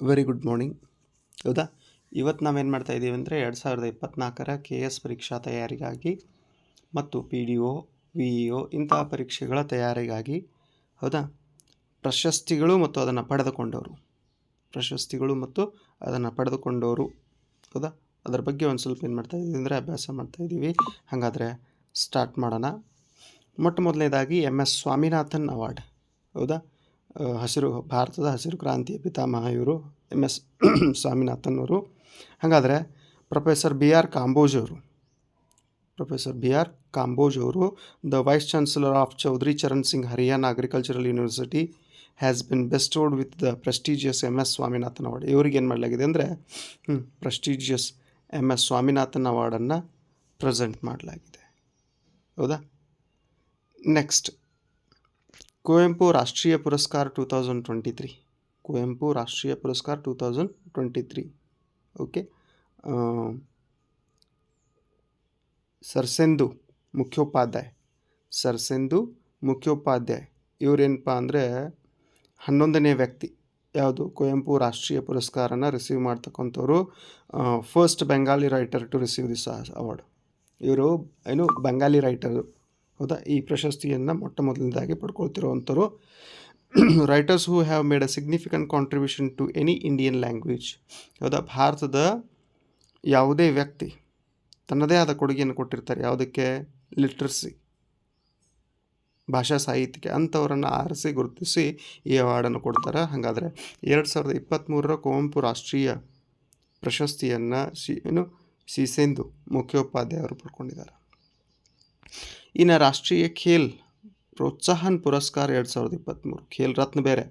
Very good morning ಹೌದಾ? ಇವತ್ತು ನಾವೇನು ಮಾಡ್ತಾ ಇದ್ದೀವಿ ಅಂದರೆ ಎರಡು ಸಾವಿರದ ಇಪ್ಪತ್ತ್ನಾಲ್ಕರ ಕೆ ಎಸ್ ಪರೀಕ್ಷಾ ತಯಾರಿಗಾಗಿ ಮತ್ತು P D O V E O ಇಂತಹ ಪರೀಕ್ಷೆಗಳ ತಯಾರಿಗಾಗಿ, ಹೌದಾ? ಪ್ರಶಸ್ತಿಗಳು ಮತ್ತು ಅದನ್ನು ಪಡೆದುಕೊಂಡವರು. ಪ್ರಶಸ್ತಿಗಳು ಮತ್ತು ಅದನ್ನು ಪಡೆದುಕೊಂಡವರು. ಹೌದಾ? ಅದರ ಬಗ್ಗೆ ಒಂದು ಸ್ವಲ್ಪ ಏನು ಮಾಡ್ತಾ ಇದ್ದೀವಿ ಅಂದರೆ ಅಭ್ಯಾಸ ಮಾಡ್ತಾ ಇದ್ದೀವಿ ಹಾಗಾದರೆ ಸ್ಟಾರ್ಟ್ ಮಾಡೋಣ. ಮೊಟ್ಟ ಮೊದಲನೇದಾಗಿ ಎಂ ಎಸ್ ಸ್ವಾಮಿನಾಥನ್ ಅವಾರ್ಡ್ ಹೌದಾ? ಹಸಿರು, ಭಾರತದ ಹಸಿರು ಕ್ರಾಂತಿಯ ಪಿತಾಮಹ ಇವರು ಎಂ ಎಸ್ ಸ್ವಾಮಿನಾಥನ್ ಅವರು ಹಾಗಾದರೆ ಪ್ರೊಫೆಸರ್ ಬಿ ಆರ್ ಕಾಂಬೋಜ್ ಅವರು ಪ್ರೊಫೆಸರ್ ಬಿ ಆರ್ ಕಾಂಬೋಜ್ ಅವರು the vice chancellor of Chaudhary Charan Singh Haryana agricultural university, has been bestowed with the prestigious M S Swaminathan award. ಇವ್ರಿಗೆ ಏನು ಮಾಡಲಾಗಿದೆ ಅಂದರೆ ಪ್ರೆಸ್ಟೀಜಿಯಸ್ ಎಂ ಎಸ್ ಸ್ವಾಮಿನಾಥನ್ ಅವಾರ್ಡನ್ನು present ಮಾಡಲಾಗಿದೆ. ಹೌದಾ? ನೆಕ್ಸ್ಟ್. ಕುವೆಂಪು ರಾಷ್ಟ್ರೀಯ ಪುರಸ್ಕಾರ two thousand twenty three. Kuvempu ರಾಷ್ಟ್ರೀಯ ಪುರಸ್ಕಾರ two thousand twenty three. Okay Shirshendu Mukhopadhyay. Shirshendu Mukhopadhyay. ಇವರೇನಪ್ಪ ಅಂದರೆ ಹನ್ನೊಂದನೇ ವ್ಯಕ್ತಿ. ಯಾವುದು? ಕುವೆಂಪು ರಾಷ್ಟ್ರೀಯ ಪುರಸ್ಕಾರನ ರಿಸೀವ್ ಮಾಡ್ತಕ್ಕಂಥವ್ರು first Bengali writer to receive this award ಇವರು ಏನು ಬೆಂಗಾಲಿ ರೈಟರು ಹೌದಾ? ಈ ಪ್ರಶಸ್ತಿಯನ್ನು ಮೊಟ್ಟ ಮೊದಲನೇದಾಗಿ ಪಡ್ಕೊಳ್ತಿರುವಂಥವ್ರು writers who have made a significant contribution to any Indian language ಹೌದಾ? ಭಾರತದ ಯಾವುದೇ ವ್ಯಕ್ತಿ ತನ್ನದೇ ಆದ ಕೊಡುಗೆಯನ್ನು ಕೊಟ್ಟಿರ್ತಾರೆ. ಯಾವುದಕ್ಕೆ? ಲಿಟ್ರಸಿ ಭಾಷಾ ಸಾಹಿತ್ಯಕ್ಕೆ ಅಂಥವರನ್ನು ಆರಿಸಿ, ಗುರುತಿಸಿ ಈ ಅವಾರ್ಡನ್ನು ಕೊಡ್ತಾರೆ. ಹಾಗಾದರೆ ಎರಡು ಸಾವಿರದ ಇಪ್ಪತ್ತ್ಮೂರರ ಕುವೆಂಪು ರಾಷ್ಟ್ರೀಯ ಪ್ರಶಸ್ತಿಯನ್ನು ಸಿ ಏನು? ಸಿಸೆಂದು ಮುಖ್ಯೋಪಾಧ್ಯಾಯ ಅವರು ಪಡ್ಕೊಂಡಿದ್ದಾರೆ. ಇನ್ನು ರಾಷ್ಟ್ರೀಯ ಖೇಲ್ ಪ್ರೋತ್ಸಾಹನ್ ಪುರಸ್ಕಾರ ಎರಡು ಸಾವಿರದ ಇಪ್ಪತ್ತ್ಮೂರು ಖೇಲ್ ರತ್ನ ಬೇರೆ.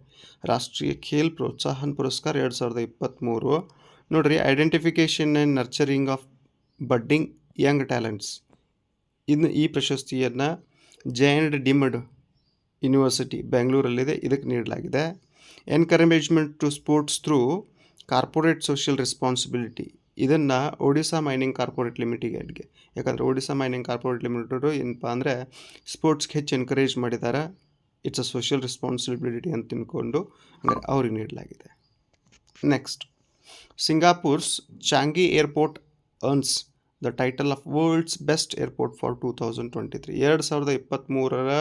ರಾಷ್ಟ್ರೀಯ ಖೇಲ್ ಪ್ರೋತ್ಸಾಹನ್ ಪುರಸ್ಕಾರ ಎರಡು ಸಾವಿರದ ಇಪ್ಪತ್ತ್ಮೂರು ನೋಡ್ರಿ identification and nurturing of budding young talents ಇನ್ನು ಈ ಪ್ರಶಸ್ತಿಯನ್ನು ಜೆ ಆ್ಯಂಡ್ ಡಿಮಡ್ ಯೂನಿವರ್ಸಿಟಿ ಬೆಂಗಳೂರಲ್ಲಿದೆ. ಇದಕ್ಕೆ ನೀಡಲಾಗಿದೆ. Encouragement to sports through corporate social responsibility ಇದನ್ನು ಒಡಿಶಾ ಮೈನಿಂಗ್ ಕಾರ್ಪೊರೇಟ್ ಲಿಮಿಟೆಡ್ಗೆ. ಯಾಕಂದರೆ ಒಡಿಶಾ ಮೈನಿಂಗ್ ಕಾರ್ಪೊರೇಟ್ ಲಿಮಿಟೆಡು ಏನಪ್ಪ ಅಂದರೆ ಸ್ಪೋರ್ಟ್ಸ್ಗೆ ಹೆಚ್ಚು ಎನ್ಕರೇಜ್ ಮಾಡಿದ್ದಾರೆ ಇಟ್ಸ್ ಅ ಸೋಷಿಯಲ್ ರೆಸ್ಪಾನ್ಸಿಬಿಲಿಟಿ ಅಂತ ತಿಳ್ಕೊಂಡು ಅಂದರೆ ಅವ್ರಿಗೆ ನೀಡಲಾಗಿದೆ. Next Singapore's Changi airport earns the title of world's best airport for two thousand twenty three ಎರಡು ಸಾವಿರದ ಇಪ್ಪತ್ತ್ಮೂರರ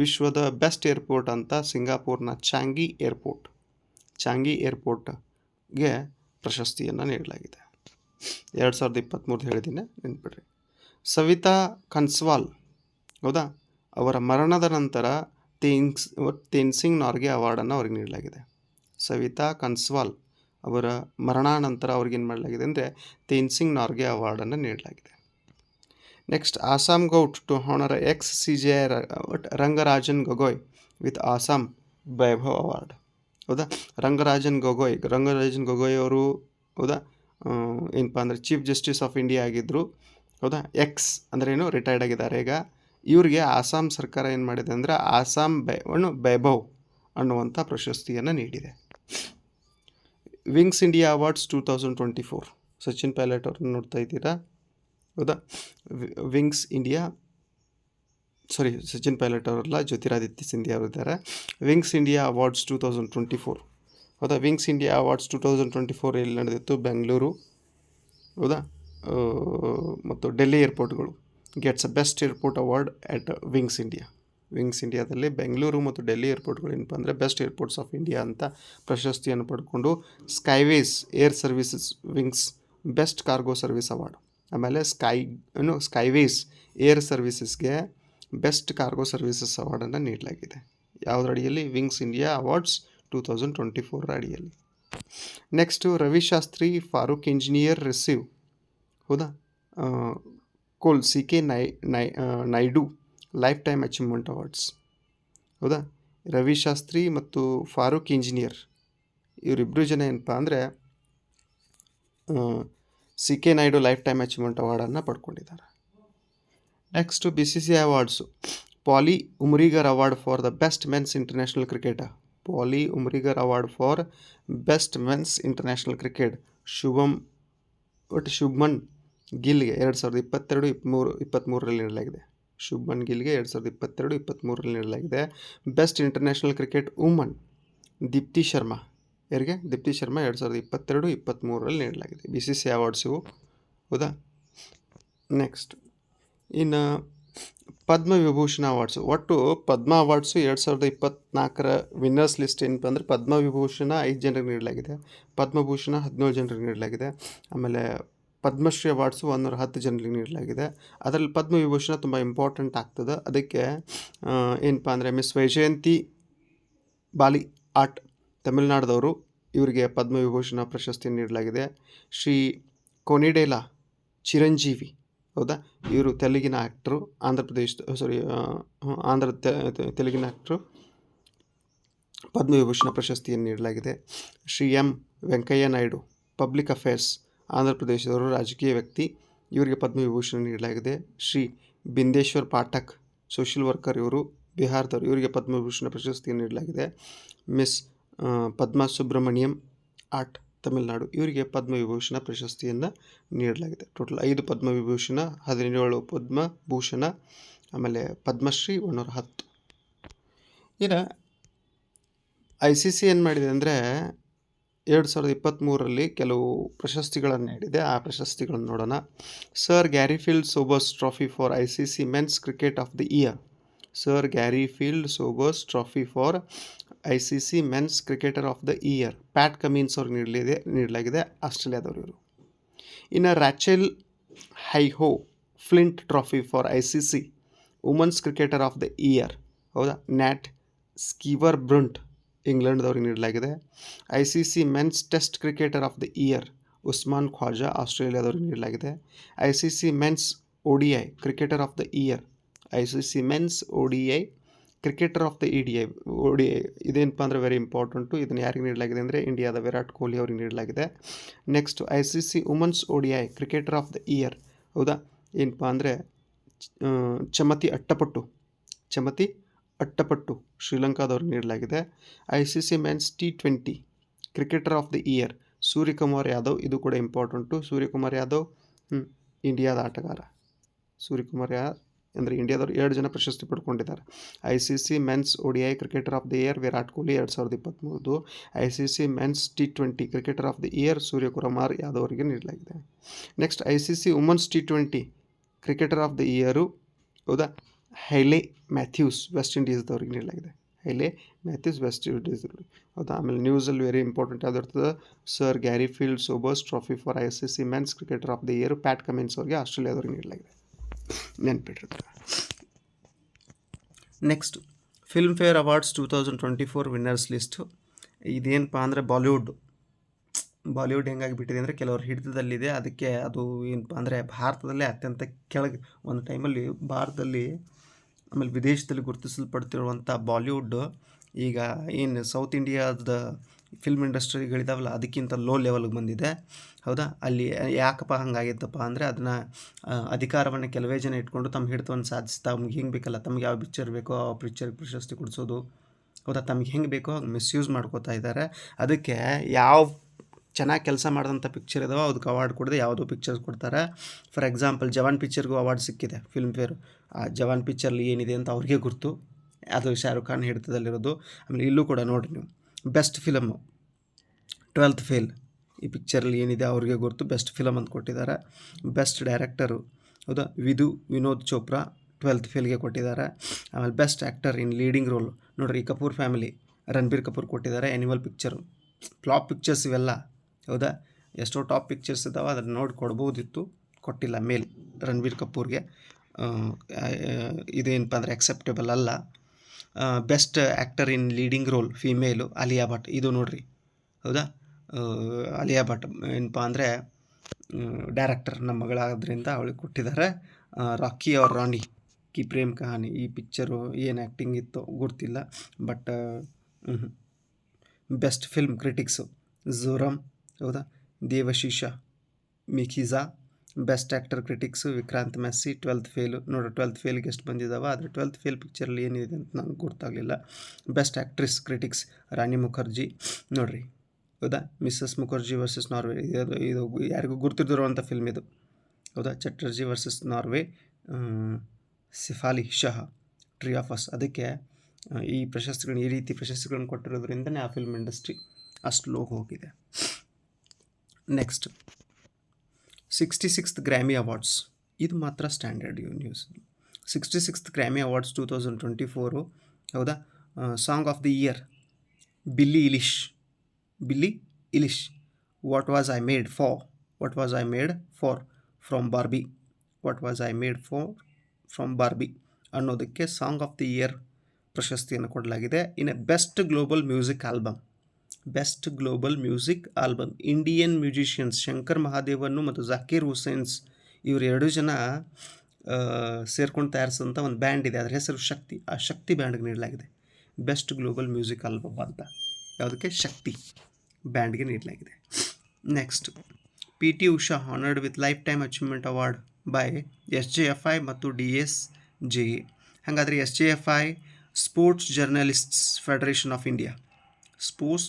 ವಿಶ್ವದ ಬೆಸ್ಟ್ ಏರ್ಪೋರ್ಟ್ ಅಂತ ಸಿಂಗಾಪುರ್ನ ಚಾಂಗಿ ಏರ್ಪೋರ್ಟ್ ಚಾಂಗಿ ಏರ್ಪೋರ್ಟ್ಗೆ ಪ್ರಶಸ್ತಿಯನ್ನು ನೀಡಲಾಗಿದೆ. ಎರಡು ಸಾವಿರದ ಇಪ್ಪತ್ತ್ಮೂರು ಹೇಳಿದ್ದೀನಿ, ನೆನ್ಪಿಡ್ರಿ. ಸವಿತಾ ಕನ್ಸ್ವಾಲ್, ಹೌದಾ? ಅವರ ಮರಣದ ನಂತರ ತೇನ್ಸ್ ತೇನ್ಸಿಂಗ್ ನಾರ್ಗೆ ಅವಾರ್ಡನ್ನು ಅವ್ರಿಗೆ ನೀಡಲಾಗಿದೆ. ಸವಿತಾ ಕನ್ಸ್ವಾಲ್ ಅವರ ಮರಣಾನಂತರ ಅವ್ರಿಗೇನು ಮಾಡಲಾಗಿದೆ ಅಂದರೆ ತೇನ್ಸಿಂಗ್ ನಾರ್ಗೆ ಅವಾರ್ಡನ್ನು ನೀಡಲಾಗಿದೆ. Next Assam govt to honour ex C J Rangarajan Gogoi with Assam Vaibhav award, ಹೌದಾ? ರಂಗರಾಜನ್ ಗೊಗೊಯ್ ರಂಗರಾಜನ್ ಗೊಗೊಯ್ ಅವರು, ಹೌದಾ? ಏನಪ್ಪ ಅಂದರೆ ಚೀಫ್ ಜಸ್ಟಿಸ್ ಆಫ್ ಇಂಡಿಯಾ ಆಗಿದ್ದರು ಹೌದಾ? ಎಕ್ಸ್ ಅಂದರೆ ಏನು? ರಿಟೈರ್ಡ್ ಆಗಿದ್ದಾರೆ. ಈಗ ಇವರಿಗೆ ಆಸಾಂ ಸರ್ಕಾರ ಏನು ಮಾಡಿದೆ ಅಂದರೆ ಆಸಾಂ ಬೈ ಅಣ್ಣು ಬೈಭವ್ ಅನ್ನುವಂಥ ಪ್ರಶಸ್ತಿಯನ್ನು ನೀಡಿದೆ. Wings India awards two thousand twenty four Sachin Pilot ಅವ್ರನ್ನ ನೋಡ್ತಾ ಇದ್ದೀರಾ? ಹೌದಾ? Wings India sorry Sachin Pilot ಅವರಲ್ಲ, ಜ್ಯೋತಿರಾದಿತ್ಯ ಸಿಂಧಿಯಾ ಅವರಿದ್ದಾರೆ. Wings India awards two thousand twenty four ಹೌದಾ wings India awards two thousand twenty four ಎಲ್ಲಿ ನಡೆದಿತ್ತು ಬೆಂಗಳೂರು ಹೌದಾ? ಮತ್ತು Delhi ಏರ್ಪೋರ್ಟ್ಗಳು gets a best airport award at wings India wings ಇಂಡಿಯಾದಲ್ಲಿ ಬೆಂಗಳೂರು ಮತ್ತು ಡೆಲ್ಲಿ ಏರ್ಪೋರ್ಟ್ಗಳು ಏನಪ್ಪ ಅಂದರೆ ಬೆಸ್ಟ್ ಏರ್ಪೋರ್ಟ್ಸ್ ಆಫ್ ಇಂಡಿಯಾ ಅಂತ ಪ್ರಶಸ್ತಿಯನ್ನು ಪಡ್ಕೊಂಡು Skyways air services wings best cargo service award ಆಮೇಲೆ ಸ್ಕೈ ಏನು ಸ್ಕೈವೇಸ್ ಏರ್ ಸರ್ವಿಸಸ್ಗೆ ಬೆಸ್ಟ್ ಕಾರ್ಗೋ ಸರ್ವಿಸಸ್ ಅವಾರ್ಡನ್ನು ನೀಡಲಾಗಿದೆ. ಯಾವುದರಡಿಯಲ್ಲಿ wings India awards two thousand twenty four ಅಡಿಯಲ್ಲಿ ನೆಕ್ಸ್ಟು ರವಿಶಾಸ್ತ್ರಿ ಫಾರೂಕ್ ಇಂಜಿನಿಯರ್ ರಿಸೀವ್ ಹೌದಾ? ಕೋಲ್ C K Nai Nai Naidu life time achievement awards ಹೌದಾ? ರವಿಶಾಸ್ತ್ರಿ ಮತ್ತು ಫಾರೂಕ್ ಇಂಜಿನಿಯರ್ ಇವರಿಬ್ಬರು ಜನ ಏನಪ್ಪ ಅಂದರೆ C K Naidu life time achievement ಅವಾರ್ಡನ್ನು ಪಡ್ಕೊಂಡಿದ್ದಾರೆ. Next B C C awards Polly Umrigar award for the best men's international cricketer Polly Umrigar award for best men's international cricket Shubham ಒಟ್ಟು ಶುಭ್ಮನ್ ಗಿಲ್ಗೆ ಎರಡು ಸಾವಿರದ ಇಪ್ಪತ್ತೆರಡು ಇಪ್ಪತ್ತ್ಮೂರು ಇಪ್ಪತ್ತ್ಮೂರರಲ್ಲಿ ನೀಡಲಾಗಿದೆ. ಶುಭ್ಮನ್ ಗಿಲ್ಗೆ ಎರಡು ಸಾವಿರದ ಇಪ್ಪತ್ತೆರಡು ಇಪ್ಪತ್ತ್ಮೂರರಲ್ಲಿ ನೀಡಲಾಗಿದೆ. Best international cricket woman Deepti Sharma ಯಾರಿಗೆ? ದೀಪ್ತಿ ಶರ್ಮಾ ಎರಡು ಸಾವಿರದ ಇಪ್ಪತ್ತೆರಡು ಇಪ್ಪತ್ತ್ಮೂರರಲ್ಲಿ ನೀಡಲಾಗಿದೆ. ಬಿ ಸಿ ಸಿ ಅವಾರ್ಡ್ಸ್ ಹೌದಾ? ನೆಕ್ಸ್ಟ್ ಇನ್ನು ಪದ್ಮವಿಭೂಷಣ ಅವಾರ್ಡ್ಸು ಒಟ್ಟು ಪದ್ಮ ಅವಾರ್ಡ್ಸು ಎರಡು ಸಾವಿರದ ಇಪ್ಪತ್ತ್ನಾಲ್ಕರ ವಿನ್ನರ್ಸ್ ಲಿಸ್ಟ್ ಏನಪ್ಪ ಅಂದರೆ ಪದ್ಮವಿಭೂಷಣ ಐದು ಜನರಿಗೆ ನೀಡಲಾಗಿದೆ. ಪದ್ಮಭೂಷಣ ಹದಿನೇಳು ಜನರಿಗೆ ನೀಡಲಾಗಿದೆ. ಆಮೇಲೆ ಪದ್ಮಶ್ರೀ ಅವಾರ್ಡ್ಸು ಒಂದೂರ ಹತ್ತು ಜನರಿಗೆ ನೀಡಲಾಗಿದೆ. ಅದರಲ್ಲಿ ಪದ್ಮವಿಭೂಷಣ ತುಂಬ ಇಂಪಾರ್ಟೆಂಟ್ ಆಗ್ತದೆ. ಅದಕ್ಕೆ ಏನಪ್ಪ ಅಂದರೆ ಮಿಸ್ ವೈಜಯಂತಿ ಬಾಲಿ ಆರ್ಟ್ ತಮಿಳ್ನಾಡದವರು ಇವರಿಗೆ ಪದ್ಮವಿಭೂಷಣ ಪ್ರಶಸ್ತಿ ನೀಡಲಾಗಿದೆ. ಶ್ರೀ ಕೊನಿಡೇಲಾ ಚಿರಂಜೀವಿ ಹೌದಾ? ಇವರು ತೆಲುಗಿನ ಆ್ಯಕ್ಟ್ರು ಆಂಧ್ರ ಪ್ರದೇಶ ಸಾರಿ ಆಂಧ್ರ ತೆಲುಗಿನ ಆ್ಯಕ್ಟ್ರು ಪದ್ಮವಿಭೂಷಣ ಪ್ರಶಸ್ತಿಯನ್ನು ನೀಡಲಾಗಿದೆ. Shri M. Venkaiah Naidu public affairs Andhra ಪ್ರದೇಶದವರು ರಾಜಕೀಯ ವ್ಯಕ್ತಿ, ಇವರಿಗೆ ಪದ್ಮವಿಭೂಷಣ ನೀಡಲಾಗಿದೆ. ಶ್ರೀ ಬಿಂದೇಶ್ವರ್ ಪಾಠಕ್ ಸೋಷಿಯಲ್ ವರ್ಕರ್ ಇವರು, ಬಿಹಾರದವರು, ಇವರಿಗೆ ಪದ್ಮವಿಭೂಷಣ ಪ್ರಶಸ್ತಿಯನ್ನು ನೀಡಲಾಗಿದೆ. Miss Padma Subrahmanyam art Tamil Nadu. ಇವರಿಗೆ ಪದ್ಮವಿಭೂಷಣ ಪ್ರಶಸ್ತಿಯನ್ನು ನೀಡಲಾಗಿದೆ. ಟೋಟಲ್ ಐದು ಪದ್ಮವಿಭೂಷಣ, ಹದಿನೇಳು ಪದ್ಮಭೂಷಣ, ಆಮೇಲೆ ಪದ್ಮಶ್ರೀ ಒಂದೂರ ಹತ್ತು. ಇನ್ನು ಐ ಸಿ ಸಿ ಏನು ಮಾಡಿದೆ ಅಂದರೆ ಎರಡು ಸಾವಿರದ ಇಪ್ಪತ್ತ್ಮೂರರಲ್ಲಿ ಕೆಲವು ಪ್ರಶಸ್ತಿಗಳನ್ನು ನೀಡಿದೆ. ಆ ಪ್ರಶಸ್ತಿಗಳನ್ನು ನೋಡೋಣ. Sir Garfield Sobers trophy for I C C men's cricket of the year. Sir Garfield Sobers trophy for I C C men's cricketer of the year Pat Cummins ಅವ್ರಿಗೆ ನೀಡಲಿದೆ, ನೀಡಲಾಗಿದೆ. ಆಸ್ಟ್ರೇಲಿಯಾದವರು ಇವರು ಇನ್ನು Rachael Heyhoe Flint trophy for I C C women's cricketer of the year. ಹೌದಾ? Nat Sciver Brunt ಇಂಗ್ಲೆಂಡ್ದವ್ರಿಗೆ ನೀಡಲಾಗಿದೆ. I C C men's test cricketer of the year Usman Khawaja ಆಸ್ಟ್ರೇಲಿಯಾದವ್ರಿಗೆ ನೀಡಲಾಗಿದೆ. I C C men's O D I cricketer of the year. I C C men's O D I cricketer of the E D I D I ಇದೇನಪ್ಪ ಅಂದರೆ very important ಇದನ್ನು ಯಾರಿಗೆ ನೀಡಲಾಗಿದೆ ಅಂದರೆ ಇಂಡಿಯಾದ ವಿರಾಟ್ ಕೊಹ್ಲಿ ಅವ್ರಿಗೆ ನೀಡಲಾಗಿದೆ. Next I C C women's I cricketer of the year ಹೌದಾ? ಏನಪ್ಪ ಅಂದರೆ ಚಮತಿ ಅಟ್ಟಪಟ್ಟು ಚಮತಿ ಅಟ್ಟಪಟ್ಟು ಶ್ರೀಲಂಕಾದವ್ರಿಗೆ ನೀಡಲಾಗಿದೆ. I C C men's T twenty cricketer of the year Suryakumar Yadav, ಇದು ಕೂಡ ಇಂಪಾರ್ಟೆಂಟು ಸೂರ್ಯಕುಮಾರ್ ಯಾದವ್ ಇಂಡಿಯಾದ ಆಟಗಾರ. ಸೂರ್ಯಕುಮಾರ್ ಯಾ ಅಂದರೆ ಇಂಡಿಯಾದವರು ಎರಡು ಜನ ಪ್ರಶಸ್ತಿ ಪಡ್ಕೊಂಡಿದ್ದಾರೆ. I C C men's O D I cricketer of the year Virat Kohli ಎರಡು ಸಾವಿರದ ಇಪ್ಪತ್ತ್ಮೂರು I C C men's T twenty cricketer of the year Suryakumar Yadav ಅವರಿಗೆ ನೀಡಲಾಗಿದೆ. Next, I C C women's T twenty cricketer of the year ಹೌದಾ? Hayley Mathews, West ಇಂಡೀಸ್ದವ್ರಿಗೆ ನೀಡಲಾಗಿದೆ. ಹೈಲೆ Mathews, West Indies ಹೌದಾ? ಆಮೇಲೆ ನ್ಯೂಸಲ್ಲಿ ವೆರಿ ಇಂಪಾರ್ಟೆಂಟ್ ಯಾವ್ದು ಇರ್ತದೆ sir Garfield Sobers trophy for I C C men's cricketer of the year Pat Cummins ಅವರಿಗೆ ಆಸ್ಟ್ರೇಲಿಯಾದವ್ರಿಗೆ ನೀಡಲಾಗಿದೆ. ನೆನ್ಪಿಟ್ಟಿರ್ತಾರೆ. Next Filmfare awards two thousand twenty four winners list ಇದೇನಪ್ಪ ಅಂದರೆ ಬಾಲಿವುಡ್ ಬಾಲಿವುಡ್ ಹೆಂಗಾಗಿಬಿಟ್ಟಿದೆ ಅಂದರೆ ಕೆಲವರು ಹಿಡಿತದಲ್ಲಿದೆ. ಅದಕ್ಕೆ ಅದು ಏನಪ್ಪ ಅಂದರೆ ಭಾರತದಲ್ಲೇ ಅತ್ಯಂತ ಕೆಳಗೆ ಒಂದು ಟೈಮಲ್ಲಿ ಭಾರತದಲ್ಲಿ ಆಮೇಲೆ ವಿದೇಶದಲ್ಲಿ ಗುರುತಿಸಲ್ಪಡ್ತಿರುವಂಥ ಬಾಲಿವುಡ್ ಈಗ ಏನು ಸೌತ್ ಇಂಡಿಯಾದ ಫಿಲ್ಮ್ ಇಂಡಸ್ಟ್ರಿಗಳಿದಾವಲ್ಲ ಅದಕ್ಕಿಂತ ಲೋ ಲೆವೆಲ್ಗೆ ಬಂದಿದೆ. ಹೌದಾ? ಅಲ್ಲಿ ಯಾಕಪ್ಪ ಹಂಗಾಗಿತ್ತಪ್ಪ ಅಂದರೆ ಅದನ್ನು ಅಧಿಕಾರವನ್ನು ಕೆಲವೇ ಜನ ಇಟ್ಕೊಂಡು ತಮ್ಮ ಹಿಡಿತವನ್ನು ಸಾಧಿಸಿ ತಮ್ಗೆ ಹೆಂಗೆ ಬೇಕಲ್ಲ, ತಮ್ಗೆ ಯಾವ ಪಿಕ್ಚರ್ ಬೇಕೋ, ಆ ಪಿಕ್ಚರ್ಗೆ ಪ್ರಶಸ್ತಿ ಕೊಡಿಸೋದು. ಹೌದಾ? ತಮ್ಗೆ ಹೆಂಗೆ ಬೇಕೋ ಹಂಗೆ ಮಿಸ್ಯೂಸ್ ಮಾಡ್ಕೋತಾ ಇದ್ದಾರೆ. ಅದಕ್ಕೆ ಯಾವ ಚೆನ್ನಾಗಿ ಕೆಲಸ ಮಾಡಿದಂಥ ಪಿಕ್ಚರ್ ಇದಾವೆ ಅದಕ್ಕೆ ಅವಾರ್ಡ್ ಕೊಡದೆ ಯಾವುದೋ ಪಿಕ್ಚರ್ಸ್ ಕೊಡ್ತಾರೆ. ಫಾರ್ ಎಕ್ಸಾಂಪಲ್ ಜವಾನ್ ಪಿಕ್ಚರ್ಗೂ ಅವಾರ್ಡ್ ಸಿಕ್ಕಿದೆ ಫಿಲ್ಮ್ ಫೇರ್ ಆ ಜವಾನ್ ಪಿಕ್ಚರ್ಲಿ ಏನಿದೆ ಅಂತ ಅವ್ರಿಗೆ ಗುರ್ತು ಅದು ಶಾರುಖ್ ಖಾನ್ ಹಿಡಿತದಲ್ಲಿರೋದು. ಆಮೇಲೆ ಇಲ್ಲೂ ಕೂಡ ನೋಡಿರಿ ನೀವು. ಬೆಸ್ಟ್ ಫಿಲಮು ಟ್ವೆಲ್ತ್ ಫೇಲ್ ಈ ಪಿಕ್ಚರಲ್ಲಿ ಏನಿದೆ ಅವ್ರಿಗೆ ಗೊತ್ತು. ಬೆಸ್ಟ್ ಫಿಲಮ್ ಅಂತ ಕೊಟ್ಟಿದ್ದಾರೆ. ಬೆಸ್ಟ್ ಡೈರೆಕ್ಟರು ಹೌದಾ? ವಿಧು ವಿನೋದ್ ಚೋಪ್ರಾ ಟ್ವೆಲ್ತ್ ಫೇಲ್ಗೆ ಕೊಟ್ಟಿದ್ದಾರೆ. ಆಮೇಲೆ best actor in leading role ನೋಡ್ರಿ ಕಪೂರ್ ಫ್ಯಾಮಿಲಿ ರಣಬೀರ್ ಕಪೂರ್ ಕೊಟ್ಟಿದ್ದಾರೆ. ಆ್ಯನಿಮಲ್ ಪಿಕ್ಚರು ಫ್ಲಾಪ್ ಪಿಕ್ಚರ್ಸ್ ಇವೆಲ್ಲ. ಹೌದಾ? ಎಷ್ಟೋ ಟಾಪ್ ಪಿಕ್ಚರ್ಸ್ ಇದ್ದಾವೆ. ಅದನ್ನು ನೋಡಿ ಕೊಡ್ಬೋದಿತ್ತು. ಕೊಟ್ಟಿಲ್ಲ. ಮೇಲ್ ರಣಬೀರ್ ಕಪೂರ್ಗೆ ಇದೇನಪ್ಪ ಅಂದರೆ ಅಕ್ಸೆಪ್ಟೇಬಲ್ ಅಲ್ಲ. Best actor in leading role female Alia Bhatt ಇದು ನೋಡ್ರಿ. ಹೌದಾ? ಅಲಿಯಾ ಭಟ್ ಏನಪ್ಪ ಅಂದರೆ ಡೈರೆಕ್ಟರ್ ನಮ್ಮ ಮಗಳಾದ್ರಿಂದ ಅವಳಿಗೆ ಕೊಟ್ಟಿದ್ದಾರೆ ರಾಕಿ ಅವ್ರ ರಾಣಿ, ಕಿ ಪ್ರೇಮ್ ಕಹಾನಿ. ಈ ಪಿಕ್ಚರು ಏನು ಆ್ಯಕ್ಟಿಂಗ್ ಇತ್ತು ಗೊತ್ತಿಲ್ಲ but best film critics Joram ಹೌದಾ? Devashish Makhija best actor critics Vikrant Massey twelfth fail ನೋಡು ಟ್ವೆಲ್ತ್ ಫೇಲ್ಗೆ ಎಷ್ಟು ಬಂದಿದ್ದಾವೆ ಆದರೆ ಟ್ವೆಲ್ತ್ ಫೇಲ್ ಪಿಕ್ಚರಲ್ಲಿ ಏನಿದೆ ಅಂತ ನನಗೆ ಗೊತ್ತಾಗಲಿಲ್ಲ. Best actress critics Rani Mukherji. ನೋಡಿರಿ, ಹೌದಾ? ಮಿಸ್ಸಸ್ ಮುಖರ್ಜಿ ವರ್ಸಸ್ ನಾರ್ವೆ ಇದು ಇದು ಯಾರಿಗೂ ಗುರ್ತಿದ್ದಿರುವಂಥ ಫಿಲ್ಮ್ ಇದು. ಹೌದಾ? Chatterjee versus Norway Shefali Shah three of us ಅದಕ್ಕೆ ಈ ಪ್ರಶಸ್ತಿಗಳನ್ನ ಈ ರೀತಿ ಪ್ರಶಸ್ತಿಗಳನ್ನು ಕೊಟ್ಟಿರೋದ್ರಿಂದನೇ ಆ ಫಿಲ್ಮ್ ಇಂಡಸ್ಟ್ರಿ ಅಷ್ಟು ಲೋ ಹೋಗಿದೆ. Next sixty sixth Grammy awards ಇದು ಮಾತ್ರ standard you news sixty sixth Grammy awards two thousand twenty four ಹೌದಾ song of the year Billie Eilish Billie Eilish what was I made for what was I made for from Barbie what was I made for from Barbie ಅನ್ನೋದಕ್ಕೆ song of the year ಪ್ರಶಸ್ತಿಯನ್ನು ಕೊಡಲಾಗಿದೆ. In a best global music album best global music album Indian musicians Shankar ಮಹಾದೇವನ್ನು ಮತ್ತು ಜಾಕೀರ್ ಹುಸೇನ್ಸ್ ಇವರು ಎರಡು ಜನ ಸೇರ್ಕೊಂಡು ತಯಾರಿಸಿದಂಥ ಒಂದು band ಇದೆ. ಅದರ ಹೆಸರು ಶಕ್ತಿ. ಆ ಶಕ್ತಿ ಬ್ಯಾಂಡ್ಗೆ ನೀಡಲಾಗಿದೆ. ಬೆಸ್ಟ್ ಗ್ಲೋಬಲ್ ಮ್ಯೂಸಿಕ್ ಆಲ್ಬಮ್ ಅಂತ. ಯಾವುದಕ್ಕೆ? ಶಕ್ತಿ ಬ್ಯಾಂಡ್ಗೆ ನೀಡಲಾಗಿದೆ. Next, P T Usha honoured with lifetime achievement award by S J F I ಮತ್ತು ಡಿ ಎಸ್ ಜೆ ಎ ಹಾಗಾದರೆ S J F I sports journalists federation of India sports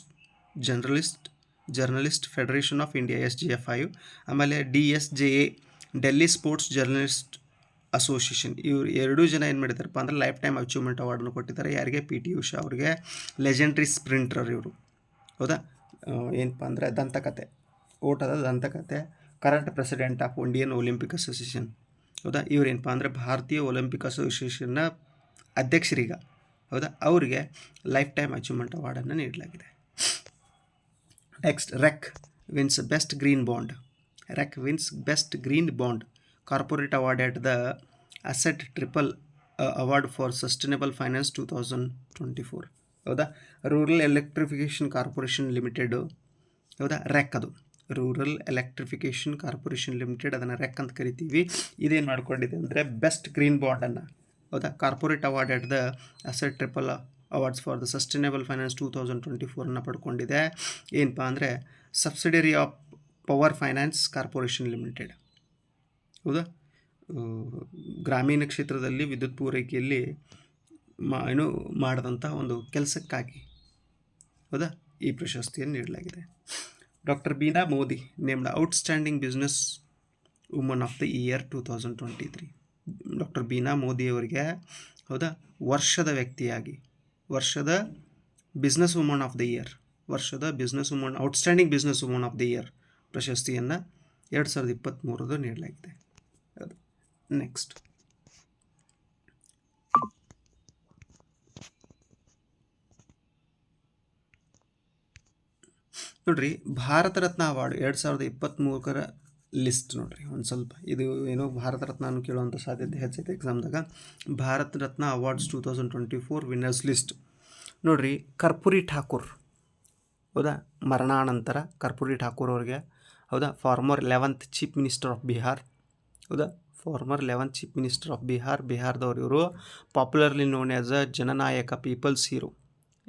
journalist journalist federation of India, S G F I ಆಮೇಲೆ D S J A, Delhi sports journalist association. ಇವರು ಎರಡೂ ಜನ ಏನು ಮಾಡಿದಾರಪ್ಪ ಅಂದರೆ life time achievement ಅವಾರ್ಡನ್ನು ಕೊಟ್ಟಿದ್ದಾರೆ ಯಾರಿಗೆ? P T Usha ಅವ್ರಿಗೆ. Legendary sprinter ಇವರು. ಹೌದಾ? ಏನಪ್ಪ ಅಂದರೆ ದಂತಕತೆ. ಓಟದ ದಂತಕತೆ. Current president of Indian Olympic association. ಹೌದಾ? ಇವ್ರೇನಪ್ಪ ಅಂದರೆ ಭಾರತೀಯ ಒಲಿಂಪಿಕ್ ಅಸೋಸಿಯೇಷನ್ನ ಅಧ್ಯಕ್ಷರೀಗ. ಹೌದಾ? ಅವರಿಗೆ ಲೈಫ್ ಟೈಮ್ ಅಚೀವ್ಮೆಂಟ್ ಅವಾರ್ಡನ್ನು ನೀಡಲಾಗಿದೆ. Next REC wins best green bond REC wins best green bond corporate award at the asset triple award for sustainable finance two thousand twenty four ಹೌದಾ? Rural electrification corporation limited ಹೌದಾ? REC ಅದು. Rural electrification corporation limited ಅದನ್ನು ರೆಕ್ ಅಂತ ಕರಿತೀವಿ. ಇದೇನು ಮಾಡ್ಕೊಂಡಿದೆ ಅಂದರೆ best green ಬಾಂಡನ್ನು ಹೌದಾ? Corporate award at the asset triple awards for the sustainable finance two thousand twenty ಫೋರನ್ನು ಪಡ್ಕೊಂಡಿದೆ. ಏನಪ್ಪ ಅಂದರೆ subsidiary of power finance corporation limited ಹೌದಾ? ಗ್ರಾಮೀಣ ಕ್ಷೇತ್ರದಲ್ಲಿ ವಿದ್ಯುತ್ ಪೂರೈಕೆಯಲ್ಲಿ ಮಾ, ಏನು ಮಾಡಿದಂಥ ಒಂದು ಕೆಲಸಕ್ಕಾಗಿ, ಹೌದಾ? ಈ ಪ್ರಶಸ್ತಿಯನ್ನು ನೀಡಲಾಗಿದೆ. Doctor Bina Modi named outstanding businesswoman of the year two thousand twenty three doctor Bina ಮೋದಿಯವರಿಗೆ ಹೌದಾ? ವರ್ಷದ ವ್ಯಕ್ತಿಯಾಗಿ ವರ್ಷದ business woman of the year ವರ್ಷದ businesswoman outstanding businesswoman of the year ಪ್ರಶಸ್ತಿಯನ್ನು ಎರಡು ಸಾವಿರದ ಇಪ್ಪತ್ತ್ಮೂರದು ನೀಡಲಾಗಿದೆ. ಅದು ನೆಕ್ಸ್ಟ್ ನೋಡ್ರಿ, ಭಾರತ ರತ್ನ ಅವಾರ್ಡ್ ಎರಡು ಸಾವಿರದ ಇಪ್ಪತ್ತ್ಮೂರರ ಲಿಸ್ಟ್ ನೋಡ್ರಿ. ಒಂದು ಸ್ವಲ್ಪ ಇದು ಏನೋ ಭಾರತ ರತ್ನ ಕೇಳುವಂಥ ಸಾಧ್ಯತೆ ಹೆಚ್ಚೈತೆ ಎಕ್ಸಾಮ್ದಾಗ Bharat Ratna awards two thousand twenty four winners list ನೋಡಿರಿ, ಕರ್ಪೂರಿ ಠಾಕೂರ್. ಹೌದಾ? ಮರಣಾನಂತರ ಕರ್ಪೂರಿ ಠಾಕೂರ್ ಅವ್ರಿಗೆ. ಹೌದಾ? Former eleventh chief minister of Bihar ಹೌದಾ? Former eleventh chief minister of Bihar ಬಿಹಾರ್ದವ್ರು ಇವರು. Popularly known as a Jananayak people's hero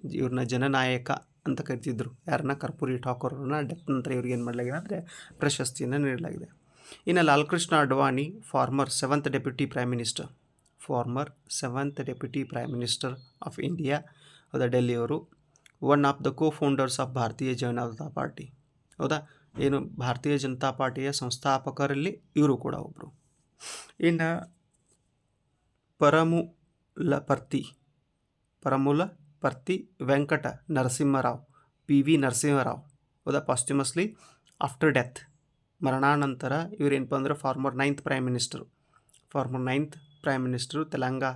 ಇವ್ರನ್ನ ಜನನಾಯಕ ಅಂತ ಕರಿತಿದ್ದರು ಯಾರನ್ನ ಕರ್ಪೂರಿ ಠಾಕೂರ್ ಅವರನ್ನ ಡೆತ್ ನಂತರ ಇವ್ರಿಗೆ ಏನು ಮಾಡಲಾಗಿದೆ ಅಂದರೆ ಪ್ರಶಸ್ತಿಯನ್ನು ನೀಡಲಾಗಿದೆ. ಇನ್ನು Lalkrishna Advani former seventh deputy prime minister former seventh deputy prime minister of India ಹೌದಾ, ಡೆಲ್ಲಿಯವರು. One of the cofounders of Bharatiya Janata party. ಹೌದಾ, ಏನು ಭಾರತೀಯ ಜನತಾ ಪಾರ್ಟಿಯ ಸಂಸ್ಥಾಪಕರಲ್ಲಿ ಇವರು ಕೂಡ ಒಬ್ಬರು ಇನ್ನು Pamulaparthi ಪರಮುಲ ಪರ್ತಿ Venkata Narasimha Rao, P V Narasimha Rao. ಹೌದಾ? ಪಾಸ್ಟ್ಯೂಮಸ್ಲಿ ಆಫ್ಟರ್ ಡೆತ್ ಮರಣಾನಂತರ ಇವರೇನಪ್ಪ ಅಂದ್ರೆ former ninth prime minister former ninth prime minister ತೆಲಂಗಾಣದವರು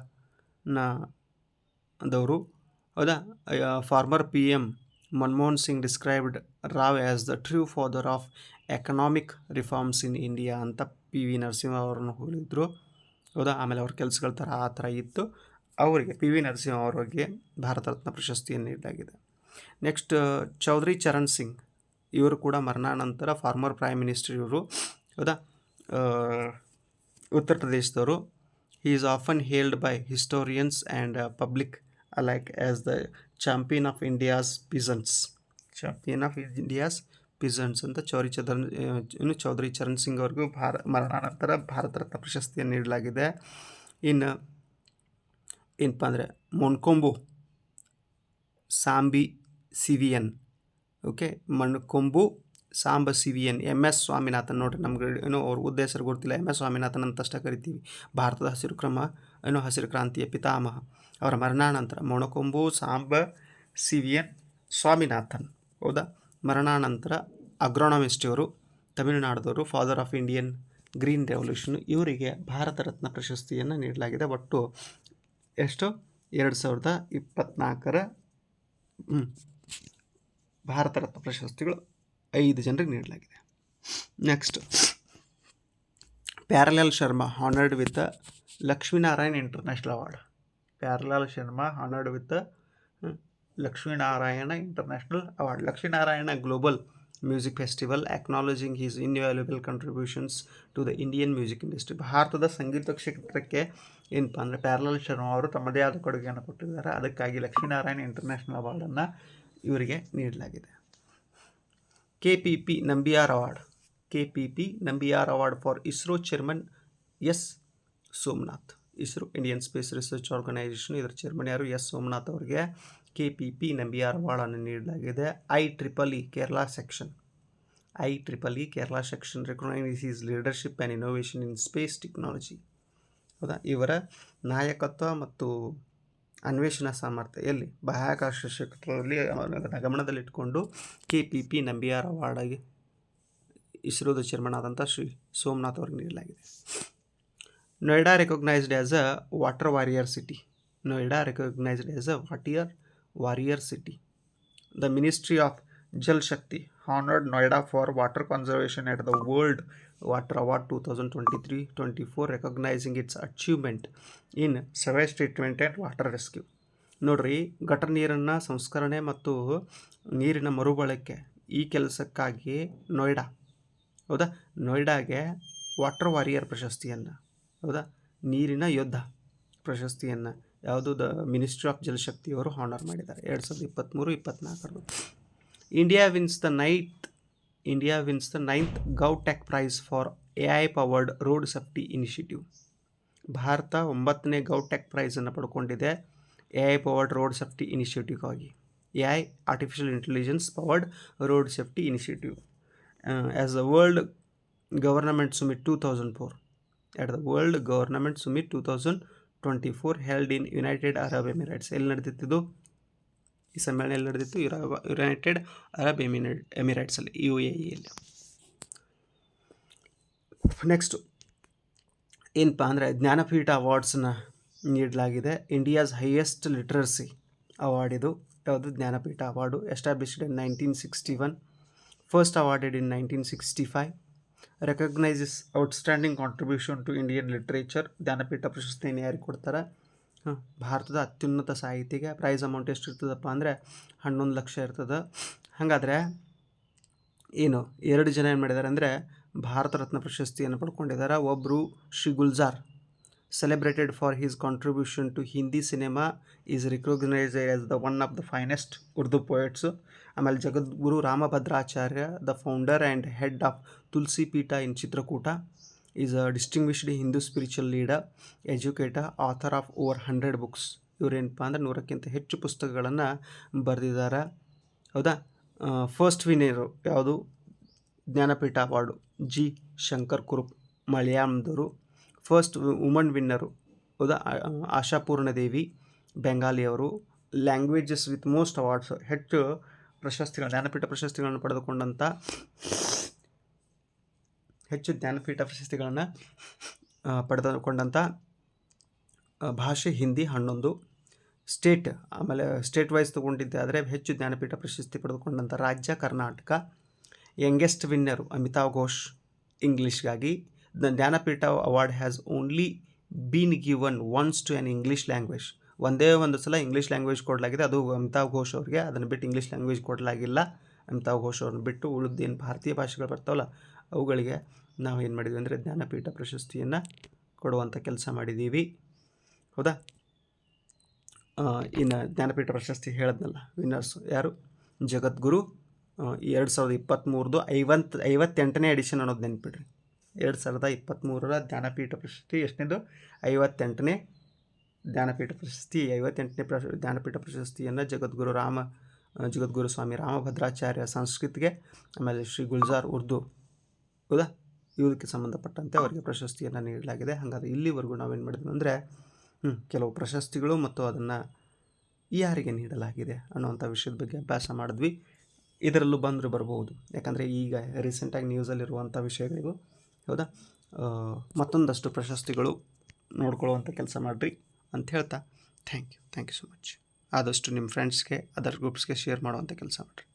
ಹೌದಾ? Former P M Manmohan Singh described Rao as the true father of economic reforms in India ಅಂತ ಪಿ ವಿ ನರಸಿಂಹ ಅವರನ್ನು ಹೌದಾ? ಆಮೇಲೆ ಅವ್ರ ಕೆಲಸಗಳ ಥರ ಆ ಥರ ಇತ್ತು. ಅವರಿಗೆ, ಪಿ ವಿ ನರಸಿಂಹ ಅವರಿಗೆ ಭಾರತ ರತ್ನ ಪ್ರಶಸ್ತಿಯನ್ನು ನೀಡಲಾಗಿದೆ. ನೆಕ್ಸ್ಟ್ ಚೌಧರಿ ಚರಣ್ ಸಿಂಗ್. ಇವರು ಕೂಡ ಮರಣಾನಂತರ ಫಾರ್ಮರ್ ಪ್ರೈಮ್ ಮಿನಿಸ್ಟರ್ ಇವರು. ಹೌದಾ? ಉತ್ತರ ಪ್ರದೇಶದವರು. He is often hailed by historians and public alike as the champion of India's peasants champion of India's peasants ಅಂತ ಚೌರಿ ಚದರ್ ಇನ್ನು ಚೌಧರಿ ಚರಣ್ ಸಿಂಗ್ ಅವ್ರಿಗೂ ಭಾರ, ಮರಣಾನಂತರ ಭಾರತ ರತ್ನ ಪ್ರಶಸ್ತಿಯನ್ನು ನೀಡಲಾಗಿದೆ. ಇನ್ನು ಏನಪ್ಪ ಅಂದರೆ Moncombu, Sambasivan, okay? Moncombu, Sambasivan M S Swaminathan. ನೋಡ್ರಿ, ನಮ್ಗೆ ಏನೋ ಅವ್ರ ಉದ್ದೇಶ ಗೊತ್ತಿಲ್ಲ. ಎಂ ಎಸ್ ಸ್ವಾಮಿನಾಥನ್ ಅಂತ ಅಷ್ಟೇ ಕರಿತೀವಿ. ಭಾರತದ ಹಸಿರು ಕ್ರಮ, ಏನೋ ಹಸಿರು ಕ್ರಾಂತಿಯ ಪಿತಾಮಹ. ಅವರ ಮರಣಾನಂತರ ಮೊಣಕೊಂಬು, ಸಾಂಬ ಸಿವಿಯನ್, ಸ್ವಾಮಿನಾಥನ್. ಹೌದಾ? ಮರಣಾನಂತರ ಅಗ್ರೋನಮಿಸ್ಟ್ ಇವರು, ತಮಿಳುನಾಡದವರು father of Indian green revolution ಇವರಿಗೆ ಭಾರತ ರತ್ನ ಪ್ರಶಸ್ತಿಯನ್ನು ನೀಡಲಾಗಿದೆ. ಒಟ್ಟು ಎಷ್ಟು? ಎರಡು ಸಾವಿರದ ಇಪ್ಪತ್ತ್ನಾಲ್ಕರ ಭಾರತ ರತ್ನ ಪ್ರಶಸ್ತಿಗಳು ಐದು ಜನರಿಗೆ ನೀಡಲಾಗಿದೆ. Next Pyarelal Sharma honoured with Lakshminarayan international award Pyarelal Sharma honoured with Lakshminarayana international award Lakshminarayana global music festival acknowledging his invaluable contributions to the Indian music industry ಭಾರತದ ಸಂಗೀತ ಕ್ಷೇತ್ರಕ್ಕೆ ಏನಪ್ಪ ಅಂದರೆ ಪ್ಯಾರಲಲ್ ಶರ್ಮಾ ಅವರು ತಮ್ಮದೇ ಆದ ಕೊಡುಗೆಯನ್ನು ಕೊಟ್ಟಿದ್ದಾರೆ. ಅದಕ್ಕಾಗಿ ಲಕ್ಷ್ಮೀನಾರಾಯಣ ಇಂಟರ್ನ್ಯಾಷನಲ್ ಅವಾರ್ಡನ್ನು ಇವರಿಗೆ ನೀಡಲಾಗಿದೆ. K P P Nambiar award K P P Nambiar award for ISRO chairman S Somanath ISRO Indian space research organisation ಇದರ ಚೇರ್ಮನ್ ಯಾರು? ಎಸ್ ಸೋಮನಾಥ್ ಅವರಿಗೆ ಕೆ ಪಿ ಪಿ ನಂಬಿಯಾರ್ ಅವಾರ್ಡನ್ನು ನೀಡಲಾಗಿದೆ. I triple E Kerala section I triple E Kerala section recognise is leadership and innovation in space technology ಹೌದಾ? ಇವರ ನಾಯಕತ್ವ ಮತ್ತು ಅನ್ವೇಷಣಾ ಸಾಮರ್ಥ್ಯ ಎಲ್ಲಿ? ಬಾಹ್ಯಾಕಾಶ ಕ್ಷೇತ್ರದಲ್ಲಿ ಗಮನದಲ್ಲಿಟ್ಟುಕೊಂಡು ಕೆ ಪಿ ಪಿ ನಂಬಿಯಾರ್ ಅವಾರ್ಡಾಗಿ ಇಸ್ರೋದ ಚೇರ್ಮನ್ ಆದಂಥ ಶ್ರೀ ಸೋಮನಾಥ್ ಅವರಿಗೆ ನೀಡಲಾಗಿದೆ. Noida recognised as a water warrior city Noida recognised as a water warrior city the ministry of Jal Shakti honoured Noida for water conservation at the world three twenty four recognising its achievement in sewage treatment and water rescue ನೋಡ್ರಿ gutter ನೀರನ್ನು ಸಂಸ್ಕರಣೆ ಮತ್ತು ನೀರಿನ ಮರುಬಳಕೆ ಈ ಕೆಲಸಕ್ಕಾಗಿ ನೋಯ್ಡಾ ಹೌದಾ? ನೋಯ್ಡಾಗೆ water warrior ಪ್ರಶಸ್ತಿಯನ್ನು. ಹೌದಾ? ನೀರಿನ ಯೋಧ ಪ್ರಶಸ್ತಿಯನ್ನು. ಯಾವುದು? ದ ಮಿನಿಸ್ಟ್ರಿ ಆಫ್ ಜಲಶಕ್ತಿಯವರು ಹಾನರ್ ಮಾಡಿದ್ದಾರೆ. ಎರಡು ಸಾವಿರದ ಇಪ್ಪತ್ತ್ಮೂರು ಇಪ್ಪತ್ತ್ನಾಲ್ಕರದು India wins the ninth India wins the ninth GovTech prize for A I powered road safety initiative Bharat ಒಂಬತ್ತನೇ ಗೌಟೆಕ್ ಪ್ರೈಸನ್ನು ಪಡ್ಕೊಂಡಿದೆ A I powered road safety ಇನಿಷಿಯೇಟಿವ್ಗಾಗಿ A I artificial intelligence powered road safety initiative as the world government summit two thousand four at the world government summit two thousand twenty four held in United Arab Emirates ಎಲ್ಲಿ ನಡೆದಿತ್ತು ಈ ಸಮ್ಮೇಳನ ಎಲ್ಲಿ ನಡೆದಿತ್ತು United Arab ಎಮಿನೇ ಎಮಿರೇಟ್ಸಲ್ಲಿ U A ಇಯಲ್ಲಿ next ಏನಪ್ಪ ಅಂದರೆ ಜ್ಞಾನಪೀಠ ಅವಾರ್ಡ್ಸನ್ನ ನೀಡಲಾಗಿದೆ. ಇಂಡಿಯಾಸ್ ಹೈಯೆಸ್ಟ್ ಲಿಟ್ರಸಿ ಅವಾರ್ಡ್ ಇದು ಯಾವುದು? Jnanpith award. Established in nineteen sixty one. First awarded in nineteen sixty five. Recognises outstanding contribution to Indian literature. Jnanpith ಪ್ರಶಸ್ತಿಯನ್ನು ಯಾರಿಗೆ ಕೊಡ್ತಾರೆ? ಭಾರತದ ಅತ್ಯುನ್ನತ ಸಾಹಿತಿಗೆ ಪ್ರೈಸ್ ಅಮೌಂಟ್ ಎಷ್ಟು ಇರ್ತದಪ್ಪ ಅಂದರೆ ಹನ್ನೊಂದು ಲಕ್ಷ ಇರ್ತದೆ. ಹಾಗಾದರೆ ಏನು, ಎರಡು ಜನ ಏನು ಮಾಡಿದ್ದಾರೆ ಅಂದರೆ ಭಾರತ ರತ್ನ ಪ್ರಶಸ್ತಿಯನ್ನು ಪಡ್ಕೊಂಡಿದ್ದಾರೆ ಒಬ್ಬರು Shri Gulzar celebrated for his contribution to Hindi cinema is recognise as the one of the finest Urdu poets ಆಮೇಲೆ Jagadguru Rambhadracharya the founder and head of Tulsi Peeth in Chitrakoot is a distinguished Hindu spiritual leader educator author of over hundred books ಇವರೇನಪ್ಪ ಅಂದರೆ ನೂರಕ್ಕಿಂತ ಹೆಚ್ಚು ಪುಸ್ತಕಗಳನ್ನು ಬರೆದಿದ್ದಾರೆ. ಹೌದಾ? First winner ಯಾವುದು? Jnanpith award. G. Shankar Kurup, ಮಲಯಾಳಂದವರು. First woman winner ಹೌದಾ? Ashapurna Devi ಬೆಂಗಾಲಿಯವರು. Languages with most awards ಹೆಚ್ಚು ಪ್ರಶಸ್ತಿಗಳು, ಜ್ಞಾನಪೀಠ ಪ್ರಶಸ್ತಿಗಳನ್ನು ಪಡೆದುಕೊಂಡಂಥ ಹೆಚ್ಚು ಜ್ಞಾನಪೀಠ ಪ್ರಶಸ್ತಿಗಳನ್ನು ಪಡೆದುಕೊಂಡಂಥ ಭಾಷೆ ಹಿಂದಿ ಹನ್ನೊಂದು. ಸ್ಟೇಟ್, ಆಮೇಲೆ ಸ್ಟೇಟ್ ವೈಸ್ ತೊಗೊಂಡಿದ್ದೆ, ಆದರೆ ಹೆಚ್ಚು ಜ್ಞಾನಪೀಠ ಪ್ರಶಸ್ತಿ ಪಡೆದುಕೊಂಡಂಥ ರಾಜ್ಯ Karnataka. Youngest winner Amitav Ghosh ಇಂಗ್ಲೀಷ್ಗಾಗಿ the Jnanpith award has only been given once to an English language ಒಂದೇ ಒಂದು ಸಲ ಇಂಗ್ಲೀಷ್ ಲ್ಯಾಂಗ್ವೇಜ್ ಕೊಡಲಾಗಿದೆ. ಅದು ಅಮಿತಾವ್ ಘೋಷ್ ಅವರಿಗೆ. ಅದನ್ನು ಬಿಟ್ಟು ಇಂಗ್ಲೀಷ್ ಲ್ಯಾಂಗ್ವೇಜ್ ಕೊಡಲಾಗಿಲ್ಲ ಅಮಿತಾವ್ ಘೋಷ್ ಅವ್ರನ್ನ ಬಿಟ್ಟು ಉಳಿದೇನು ಭಾರತೀಯ ಭಾಷೆಗಳು ಬರ್ತಾವಲ್ಲ, ಅವುಗಳಿಗೆ. ನಾವು ಏನು ಮಾಡಿದ್ವಿ ಅಂದರೆ ಜ್ಞಾನಪೀಠ ಪ್ರಶಸ್ತಿಯನ್ನು ಕೊಡುವಂಥ ಕೆಲಸ ಮಾಡಿದ್ದೀವಿ ಹೌದಾ? ಇನ್ನು ಜ್ಞಾನಪೀಠ ಪ್ರಶಸ್ತಿ ಹೇಳಿದ್ನಲ್ಲ ವಿನ್ನರ್ಸ್ ಯಾರು? ಜಗದ್ಗುರು ಎರಡು ಸಾವಿರದ ಇಪ್ಪತ್ತ್ಮೂರದು ಐವತ್ತು ಐವತ್ತೆಂಟನೇ ಎಡಿಷನ್ ಅನ್ನೋದು ನೆನ್ಪಿಡ್ರಿ. ಎರಡು ಸಾವಿರದ ಇಪ್ಪತ್ತ್ಮೂರರ ಜ್ಞಾನಪೀಠ ಪ್ರಶಸ್ತಿ ಎಷ್ಟನೇದು? ಐವತ್ತೆಂಟನೇ ಜ್ಞಾನಪೀಠ ಪ್ರಶಸ್ತಿ, ಐವತ್ತೆಂಟನೇ ಪ್ರಶ, ಜ್ಞಾನಪೀಠ ಪ್ರಶಸ್ತಿಯನ್ನು ಜಗದ್ಗುರು ರಾಮ ಜಗದ್ಗುರು ಸ್ವಾಮಿ ರಾಮಭದ್ರಾಚಾರ್ಯ ಸಂಸ್ಕೃತಿಗೆ, ಆಮೇಲೆ ಶ್ರೀ ಗುಲ್ಜಾರ್ ಉರ್ದು. ಹೌದಾ? ಇವಕ್ಕೆ ಸಂಬಂಧಪಟ್ಟಂತೆ ಅವರಿಗೆ ಪ್ರಶಸ್ತಿಯನ್ನು ನೀಡಲಾಗಿದೆ. ಹಾಗಾದರೆ ಇಲ್ಲಿವರೆಗೂ ನಾವೇನು ಮಾಡಿದ್ವಿ ಅಂದರೆ ಕೆಲವು ಪ್ರಶಸ್ತಿಗಳು ಮತ್ತು ಅದನ್ನು ಯಾರಿಗೆ ನೀಡಲಾಗಿದೆ ಅನ್ನುವಂಥ ವಿಷಯದ ಬಗ್ಗೆ ಅಭ್ಯಾಸ ಮಾಡಿದ್ವಿ. ಇದರಲ್ಲೂ ಬಂದರೂ ಬರ್ಬೋದು. ಯಾಕಂದರೆ ಈಗ ರೀಸೆಂಟಾಗಿ ನ್ಯೂಸಲ್ಲಿರುವಂಥ ವಿಷಯಗಳಿವು. ಹೌದಾ? ಮತ್ತೊಂದಷ್ಟು ಪ್ರಶಸ್ತಿಗಳು ನೋಡ್ಕೊಳ್ಳುವಂಥ ಕೆಲಸ ಮಾಡಿರಿ ಅಂತ ಹೇಳ್ತಾ thank you thank you so much ಆದಷ್ಟು ನಿಮ್ಮ ಫ್ರೆಂಡ್ಸ್ಗೆ ಅದರ್ ಗ್ರೂಪ್ಸ್ಗೆ ಶೇರ್ ಮಾಡುವಂಥ ಕೆಲಸ ಮಾಡಿರಿ.